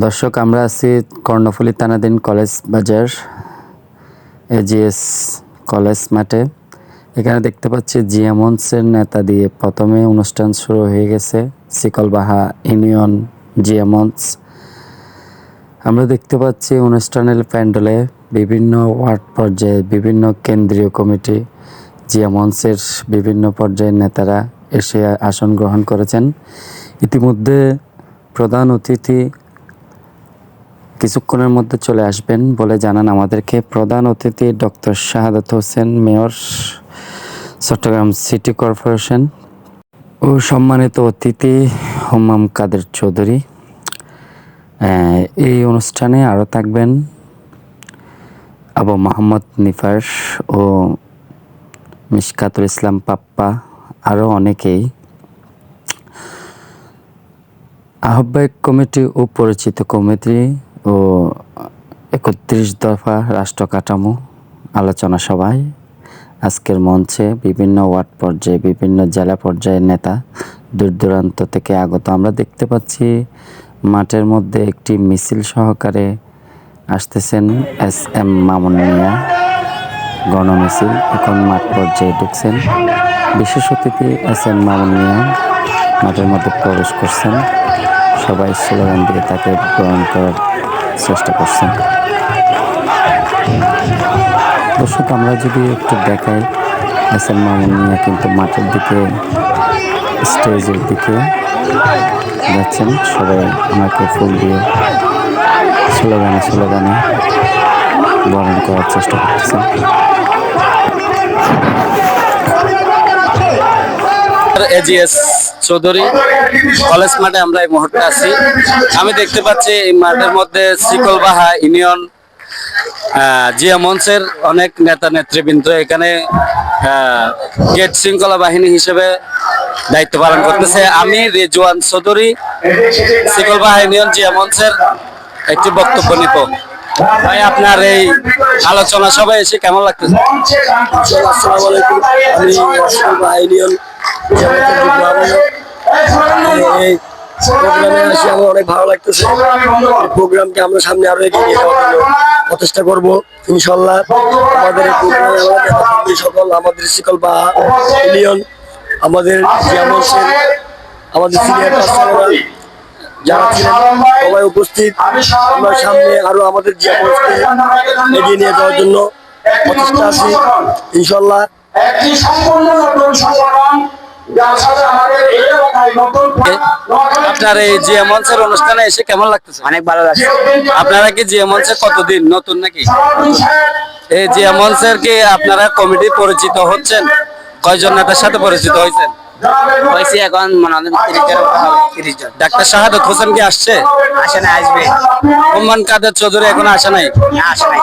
দর্শক, আমরা আছি কর্ণফুলী তানাদিন কলেজ বাজার, এজিএস কলেজ মাঠে। এখানে দেখতে পাচ্ছি জিয়ামন্সের নেতা দিয়ে প্রথমে অনুষ্ঠান শুরু হয়ে গেছে শিকলবাহা ইউনিয়ন জিয়ামন্স আমরা দেখতে পাচ্ছি অনুষ্ঠানের প্যান্ডেলে বিভিন্ন ওয়ার্ড পর্যায়ে বিভিন্ন কেন্দ্রীয় কমিটি জিয়ামন্সের বিভিন্ন পর্যায়ের নেতারা এসে আসন গ্রহণ করেছেন। ইতিমধ্যে প্রধান অতিথি কিছুক্ষণের মধ্যে চলে আসবেন বলে জানান আমাদেরকে প্রধান অতিথি doctor Shahadat Hossain, mayor Chattogram city corporation ও সম্মানিত অতিথি হুমাম কাদের চৌধুরী। এই অনুষ্ঠানে আরও থাকবেন আবু মোহাম্মদ নিফার ও মিশকাতুল ইসলাম পাপ্পা আরও অনেকেই। আহ্বায়ক কমিটি ও পরিচিত কমিটি ও একত্রিশ দফা রাষ্ট্র কাঠামো, আলোচনা সভায়। আজকের মঞ্চে বিভিন্ন ওয়ার্ড পর্যায়ে, বিভিন্ন জেলা পর্যায়ের নেতা দূর দূরান্ত থেকে আগত। আমরা দেখতে পাচ্ছি মাঠের মধ্যে একটি মিছিল সহকারে আসতেছেন এস এম মামুন মিয়া। গণমিছিল, এখন মাঠ পর্যায়ে ঢুকছেন। বিশেষ অতিথি এস এম মামুন মিয়া, মাঠের মধ্যে প্রবেশ করছেন। সবাই স্লোগান দিয়ে তাকে গ্রহণ করার চেষ্টা করছেন। দর্শক, আমরা যদি একটু দেখাই, এস এম মামুনিয়া কিন্তু মাঠের দিকে, স্টেজের দিকে যাচ্ছেন। সবাই আমাকে ফুল দিয়ে স্লোগানে স্লোগানে বরণ করার চেষ্টা করতেছেন। এজিএস চৌধুরী কলেজ মাঠে আমরা এই মুহূর্তে আছি। আমি দেখতে পাচ্ছি এই মাঠের মধ্যে শিকলবাহা ইউনিয়ন জিয়া মঞ্চের অনেক নেতা নেতৃবৃন্দ এখানে গেট শৃঙ্খলা বাহিনী হিসেবে দায়িত্ব পালন করতেছে। আমি রেজওয়ান চৌধুরী শিকলবাহা ইউনিয়ন, জিয়া মঞ্চের একটি বক্তব্য নিব। ভাই, আপনার এই আলোচনা সবাই এসে কেমন লাগতেছে? আমি অনেক ভালো প্রোগ্রামকে আমরা সামনে আরও এগিয়ে নিয়ে যাওয়ার ইনশাল্লাহ আমাদের সকল আমাদের শিকল বা আমাদের আমাদের সবাই উপস্থিত আমরা সামনে আরও আমাদের জিয়ামসকে এগিয়ে নিয়ে যাওয়ার জন্য প্রচেষ্টা আছি ইনশাল্লাহ একটি সম্পূর্ণ যার সাথে আমাদের এই এলাকায় নতুন আপনার এই জিয়া মঞ্চের অনুষ্ঠানে এসে কেমন লাগতেছে? অনেক ভালো লাগছে। আপনারা কি জিয়া মঞ্চে কতদিন? নতুন নাকি? এই জিয়া মঞ্চের কি আপনারা কমিটি পরিচিত হচ্ছেন? কয়জন নেতার সাথে পরিচিত হয়েছেন? হয়েছে এখন তিরিশ জন ডাক্তার শাহাদত হোসেন কি আসছে? আসে না আসবে। হুম্মান কাদের চৌধুরী এখন আসে নাই? আসে নাই।